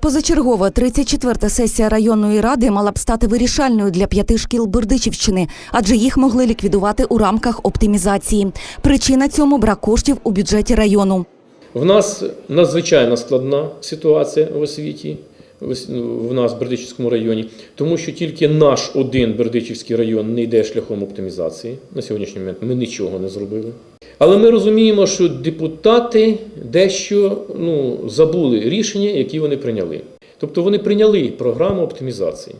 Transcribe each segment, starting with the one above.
Позачергова 34-та сесія районної ради мала б стати вирішальною для п'яти шкіл Бердичівщини, адже їх могли ліквідувати у рамках оптимізації. Причина цьому брак коштів у бюджеті району. В нас надзвичайно складна ситуація в освіті. в нас в Бердичівському районі, тому що тільки наш один Бердичівський район не йде шляхом оптимізації. На сьогоднішній момент ми нічого не зробили. Але ми розуміємо, що депутати дещо ну, забули рішення, які вони прийняли. Тобто вони прийняли програму оптимізації.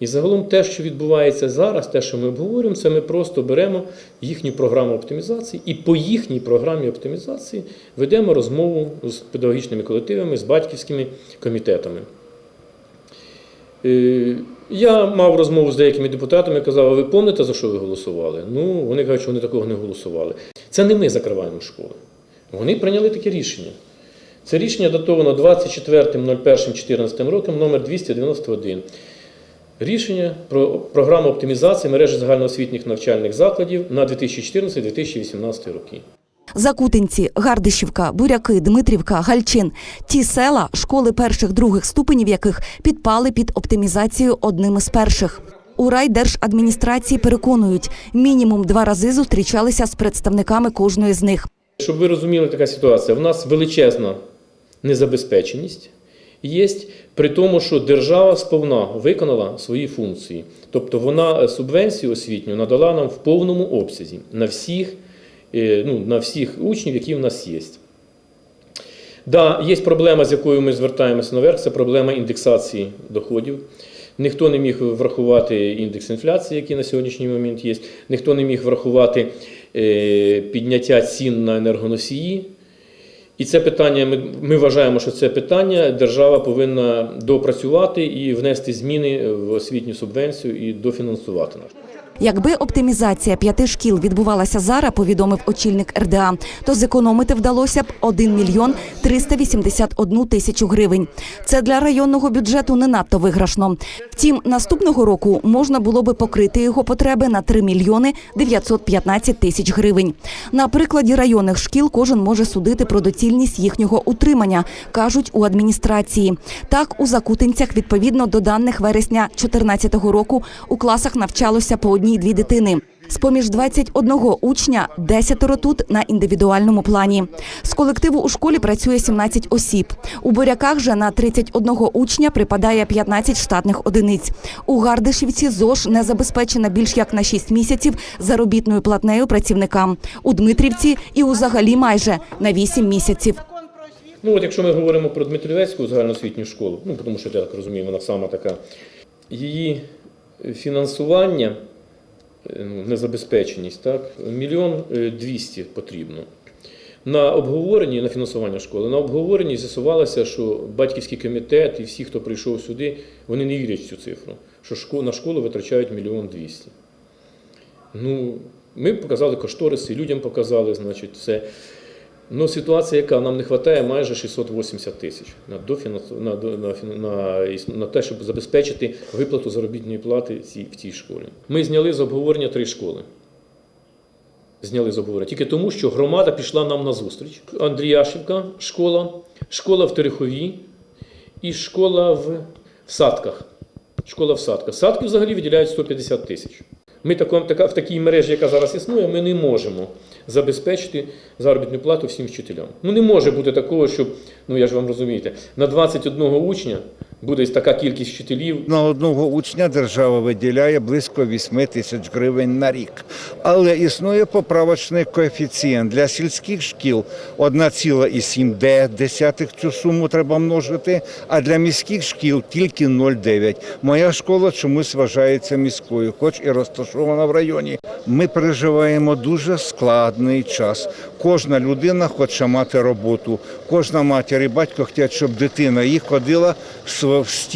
І загалом те, що відбувається зараз, те, що ми обговорюємо, це ми просто беремо їхню програму оптимізації і по їхній програмі оптимізації ведемо розмову з педагогічними колективами, з батьківськими комітетами. Е, Я мав розмову з деякими депутатами, казав, а ви пам'ятаєте, за що ви голосували? Ну, вони кажуть, що вони такого не голосували. Це не ми закриваємо школи. Вони прийняли таке рішення. Це рішення датовано 24.01.14 роком, номер 291. Рішення про програму оптимізації мережі загальноосвітніх навчальних закладів на 2014-2018 роки. Закутинці, Гардишівка, Буряки, Дмитрівка, Гальчин – ті села, школи перших других ступенів яких підпали під оптимізацію одним із перших. У райдержадміністрації переконують, мінімум два рази зустрічалися з представниками кожної з них. Щоб ви розуміли, така ситуація. В нас величезна незабезпеченість є, при тому, що держава сповна виконала свої функції. Тобто вона субвенцію освітню надала нам в повному обсязі на всіх, е, ну, на всіх учнів, які в нас є. Да, є проблема, з якою ми звертаємося наверх, це проблема індексації доходів. Ніхто не міг врахувати індекс інфляції, який на сьогоднішній момент є. Ніхто не міг врахувати е, підняття цін на енергоносії. І це питання, ми, ми вважаємо, що це питання держава повинна допрацювати і внести зміни в освітню субвенцію і дофінансувати нас. Якби оптимізація п'яти шкіл відбувалася зараз, повідомив очільник РДА, то зекономити вдалося б 1 мільйон 381 тисячу гривень. Це для районного бюджету не надто виграшно. Втім, наступного року можна було би покрити його потреби на 3 мільйони 915 тисяч гривень. На прикладі районних шкіл кожен може судити про доцільність їхнього утримання, кажуть у адміністрації. Так, у Закутинцях, відповідно до даних вересня 2014 року, у класах навчалося по одній-дві дитини. З-поміж 21 учня 10 тут на індивідуальному плані. З колективу у школі працює 17 осіб. У Буряках же на 31 учня припадає 15 штатних одиниць. У Гардишівці ЗОЖ не забезпечена більш як на 6 місяців заробітною платнею працівникам. У Дмитрівці і узагалі майже на 8 місяців. Ну, от якщо ми говоримо про Дмитрівецьку загальноосвітню школу, ну тому що я так розумію, вона сама така, її фінансування, незабезпеченість, так, мільйон е, двісті потрібно. На обговоренні, на фінансування школи, на обговоренні з'ясувалося, що батьківський комітет і всі, хто прийшов сюди, вони не вірять в цю цифру, що на школу витрачають мільйон двісті. Ну, ми показали кошториси, людям показали, значить, все. Ну, ситуація, яка нам не вистачає майже 680 тисяч на, на, на, на, на те, щоб забезпечити виплату заробітної плати в цій школі. Ми зняли з обговорення три школи. Зняли з обговорення. Тільки тому, що громада пішла нам на зустріч. Андріяшівка школа, школа в Терехові і школа в, в Садках. Школа в Садках. Садки взагалі виділяють 150 тисяч. Ми в такій мережі, яка зараз існує, ми не можемо забезпечити заробітну плату всім вчителям. Ну не може бути такого, щоб, ну я ж вам розумієте, на 21 учня буде така кількість вчителів, На одного учня держава виділяє близько 8 тисяч гривень на рік. Але існує поправочний коефіцієнт для сільських шкіл 1,7 цю суму треба множити, а для міських шкіл тільки 0,9. Моя школа чомусь вважається міською, хоч і розташована в районі. Ми переживаємо дуже складний час. Кожна людина хоче мати роботу. Кожна матір і батько хочуть, щоб дитина їх ходила в сті,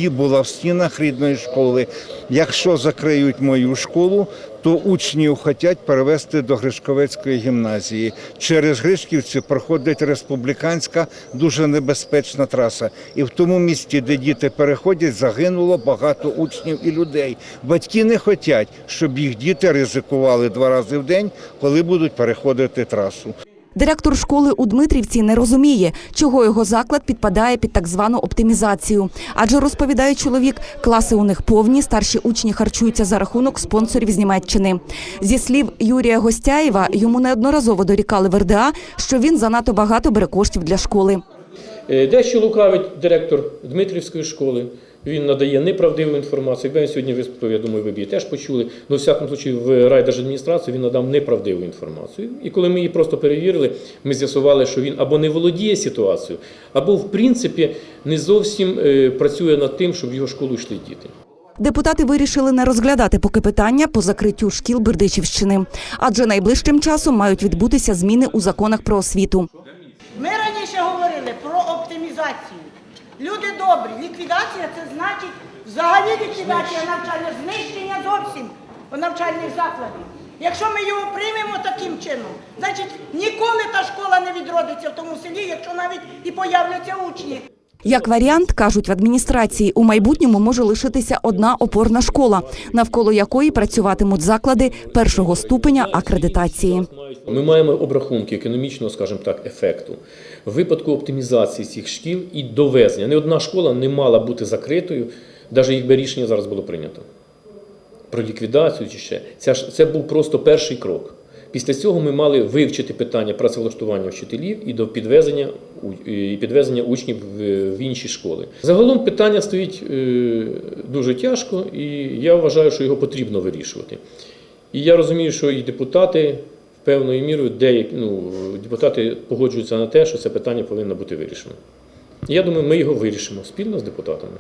була в стінах рідної школи. Якщо закриють мою школу, то учнів хочуть перевести до Гришковецької гімназії. Через Гришківці проходить республіканська дуже небезпечна траса. І в тому місті, де діти переходять, загинуло багато учнів і людей. Батьки не хочуть, щоб їх діти ризикували два рази в день, коли будуть переходити трасу. Директор школи у Дмитрівці не розуміє, чого його заклад підпадає під так звану оптимізацію. Адже розповідає чоловік, класи у них повні, старші учні харчуються за рахунок спонсорів з Німеччини. Зі слів Юрія Гостяєва, йому неодноразово дорікали в РДА, що він занадто багато бере коштів для школи. Е, Дещо лукавить директор Дмитрівської школи. Він надає неправдиву інформацію. Він сьогодні виступив, я думаю, ви б її теж почули. Ну, в всякому випадку, в райдержадміністрацію він надав неправдиву інформацію. І коли ми її просто перевірили, ми з'ясували, що він або не володіє ситуацією, або в принципі не зовсім е, працює над тим, щоб в його школу йшли діти. Депутати вирішили не розглядати поки питання по закриттю шкіл Бердичівщини, адже найближчим часом мають відбутися зміни у законах про освіту. Ми раніше говорили про оптимізацію. Люди добрі, ліквідація це значить взагалі ліквідація навчання, знищення зовсім навчальних закладів. Якщо ми його приймемо таким чином, значить ніколи та школа не відродиться в тому селі, якщо навіть і появляться учні. Як варіант, кажуть в адміністрації, у майбутньому може лишитися одна опорна школа, навколо якої працюватимуть заклади першого ступеня акредитації. Ми маємо обрахунки економічного, скажімо так, ефекту. В випадку оптимізації цих шкіл і довезення. Не одна школа не мала бути закритою, навіть якби рішення зараз було прийнято. Про ліквідацію чи ще. Це, був просто перший крок. Після цього ми мали вивчити питання працевлаштування вчителів і до підвезення, і підвезення учнів в, інші школи. Загалом питання стоїть е, дуже тяжко, і я вважаю, що його потрібно вирішувати. І я розумію, що і депутати певною мірою, деякі ну, депутати погоджуються на те, що це питання повинно бути вирішено. Я думаю, ми його вирішимо спільно з депутатами.